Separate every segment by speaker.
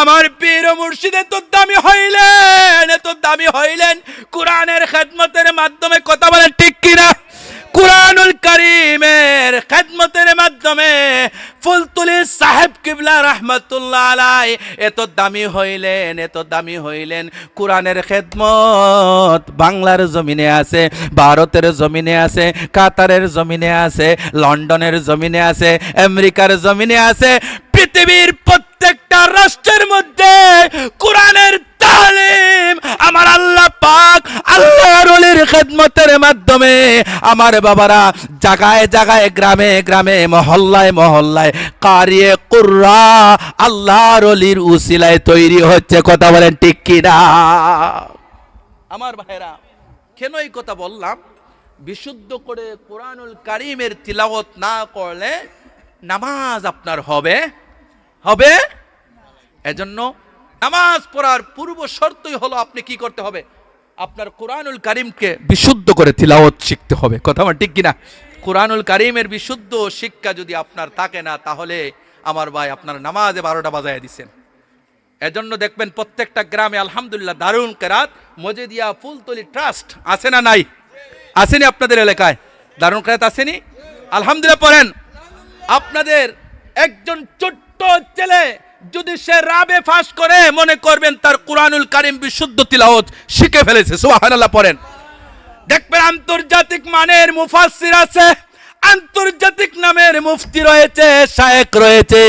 Speaker 1: আমার পীর মুর্শিদ এত দামি হইলেন, এত দামি হইলেন, কোরআনের খেদমতের মাধ্যমে কথা বলেন ঠিক কিনা? কুরআনুল করিমের খেদমতের মাধ্যমে ফুলতুলি সাহেব কিবলা রহমতুল্লাহ আলাই এত দামি হইলেন, এত দামি হইলেন। কোরআনের খেদমত বাংলার জমিনে আছে, ভারতের জমিনে আছে, কাতারের জমিনে আছে, লন্ডনের জমিনে আছে, আমেরিকার জমিনে আছে, পৃথিবীর প্রত্যেকটা রাষ্ট্রের মধ্যে কোরআনের তালিম আমার আল্লাহ পাক খেদমতের মাধ্যমে আমার বাবারা জায়গায় জায়গায় গ্রামে গ্রামে, মহল্লায় মহল্লায় কারিয়ে কুর্রা উসিলায় তৈরি হচ্ছে। কথা বলেন ঠিক কিনা? আমার ভাইরা কেন এই কথা বললাম? বিশুদ্ধ করে কোরআনুল কারিমের তিলাওয়াত না করলে নামাজ আপনার হবে? হবে? এজন্য নামাজ পড়ার পূর্ব শর্তই হলো আপনি কি করতে হবে? আপনার কোরআনুল কারিমকে বিশুদ্ধ করে তিলাওয়াত শিখতে হবে। কথা আমার ঠিক কিনা? কোরআনুল কারিমের বিশুদ্ধ শিক্ষা যদি আপনার থাকে না, তাহলে আমার ভাই আপনার নামাজে বারোটা বাজায় দিছেন। এজন্য দেখবেন প্রত্যেকটা গ্রামে আলহামদুলিল্লাহ দারুণ কেরাত, মজেদিয়া ফুলতলি ট্রাস্ট আছে না নাই? আসেনি আপনাদের এলাকায়? দারুণ কেরাত আসেনি? আলহামদুলিল্লাহ পড়েন। আপনাদের একজন ছোট্ট ছেলে যদি সে রাবে ফাঁস করে, মনে করবেন তার কোরআনুল কারিম বিশুদ্ধ তিলাওয়াত শিখে ফেলেছে। সুবহানাল্লাহ পড়েন। দেখবেন আন্তর্জাতিক মানের মুফাসসির আছে আন্তর্জাতিক নামের মুফতি রয়েছে, শায়েক রয়েছে।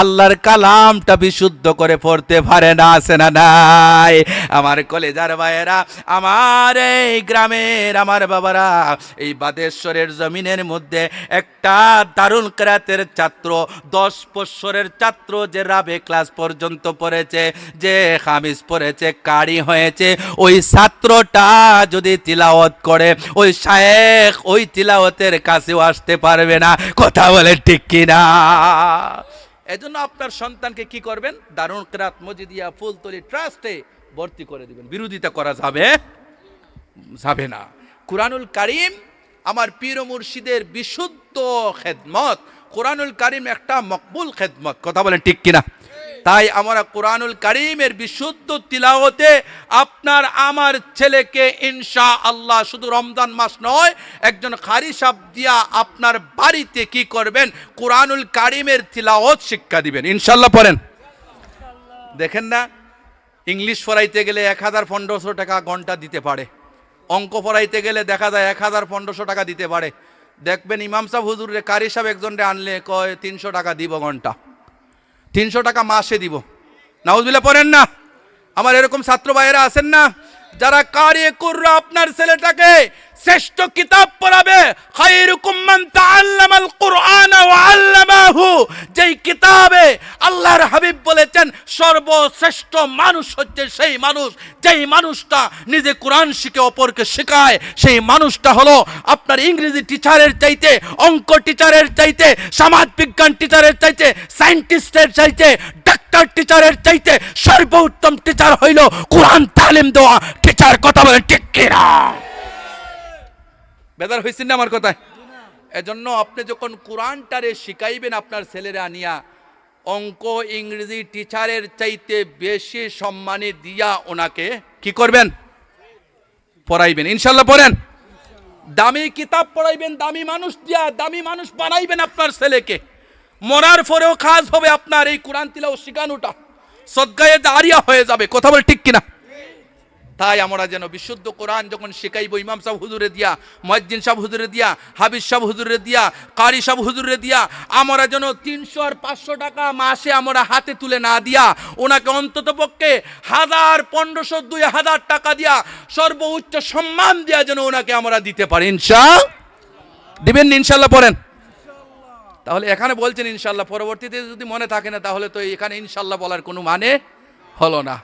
Speaker 1: আল্লাহর কালামটা বিশুদ্ধ করে পড়তে পারে না, আছে না নাই? আমার কলেজার ভাইয়েরা, আমার এই গ্রামের আমার বাবারা, এই বাদেশ্বরের জমিনের মধ্যে একটা দারুণ ক্রাতের ছাত্র, দশ বৎসরের ছাত্র যে রাবে ক্লাস পর্যন্ত পড়েছে, যে খামিজ পড়েছে, কারি হয়েছে, ওই ছাত্রটা যদি তিলাওয়াত করে, ওই শায়েখ ওই তিলাওয়াতের কাছেও আসতে পারবে না, কথা বলে ঠিক কিনা? এজন্য আপনার সন্তানকে কি করবেন? দারুণ ক্রাত মজিদিয়া ফুলতলি ট্রাস্টে ভর্তি করে দিবেন। বিরোধিতা করা যাবে? যাবে না। কোরআনুল কারিম আমার পীর মুর্শিদের বিশুদ্ধ খেদমত। কোরআনুল কারিম একটা মকবুল খেদমত। কথা বলেন ঠিক কিনা? তাই আমরা কোরআনুল কারিমের বিশুদ্ধ তিলাওতে আপনার, আমার ছেলেকে ইনশা আল্লাহ শুধু রমজান মাস নয়, একজন খারি দিয়া আপনার বাড়িতে কি করবেন? কোরআনুল কারিমের তিলাওত শিক্ষা দিবেন। ইনশাল্লাহ পড়েন। দেখেন না, ইংলিশ পড়াইতে গেলে এক হাজার পনেরোশো টাকা ঘণ্টা দিতে পারে। অঙ্ক পড়াইতে গেলে দেখা যায় এক হাজার পনেরোশো টাকা দিতে পারে। দেখবেন ইমাম সাহেব হুজুরে কারি সাহেব একজনরে আনলে কয়, তিনশো টাকা দিব ঘণ্টা। তিনশো টাকা মাসে দিব। নাউজবিল্লা পড়েন না। আমার এরকম ছাত্র ভাইয়েরা আছেন না, যারা কারে কুর্রা আপনার ছেলেটাকে শ্রেষ্ঠ কিতাব পড়াবে খায়রুকুম মান তাআল্লামাল কুরআন ওয়া আল্লামাহু। যেই কিতাবে আল্লাহর হাবিব বলেছেন, সর্বশ্রেষ্ঠ মানুষ হচ্ছে সেই মানুষ, যেই মানুষটা নিজে কোরআন শিখে অপরকে শেখায়, সেই মানুষটা হলো আপনার ইংরেজি টিচারের চাইতে, অঙ্ক টিচারের চাইতে সমাজ বিজ্ঞান টিচারের চাইতে, সায়েন্টিস্টের চাইতে, ডাক্তার টিচারের চাইতে, সর্বোত্তম টিচার হইল কোরআন তালিম দেওয়া টিচার। কথা বলেন ঠিক কিনা? বেদার হয়েছেন না আমার কথায়? এজন্য আপনি যখন কোরআনটারে শিখাইবেন আপনার ছেলেরা আনিয়া, অঙ্ক, ইংরেজি টিচারের চাইতে বেশি সম্মানে দিয়া ওনাকে কি করবেন? পড়াইবেন। ইনশাল্লাহ পড়েন। দামি কিতাব পড়াইবেন, দামি মানুষ দিয়া দামি মানুষ বানাইবেন আপনার ছেলেকে। মরার পরেও কাজ হবে আপনার এই কোরআন তিলাও শিখানোটা। সদ্গায়ে দাঁড়িয়া হয়ে যাবে। কথা বলে ঠিক কিনা? তাই আমরা যেন বিশুদ্ধ কোরআন যখন শেখাইব, ইমাম সাহেব হুজুরে দিয়া মজ্জিন সাহেব হুজুরে দিয়া হাবিজ সাহেব হুজুরে দিয়া, কারি সাহেব হুজুরে দিয়া, আমরা যেন তিনশো আর পাঁচশো টাকা মাসে আমরা হাতে তুলে না দিয়া, ওনাকে অন্তত পক্ষে হাজার পনেরোশো, দুই হাজার টাকা দিয়া সর্বোচ্চ সম্মান দিয়া যেন ওনাকে আমরা দিতে পারি ইনশা দিবেন ইনশাল্লাহ পড়েন। তাহলে এখানে বলছেন ইনশাল্লাহ পরবর্তীতে যদি মনে থাকে না, তাহলে তো এখানে ইনশাল্লাহ বলার কোনো মানে হলো না।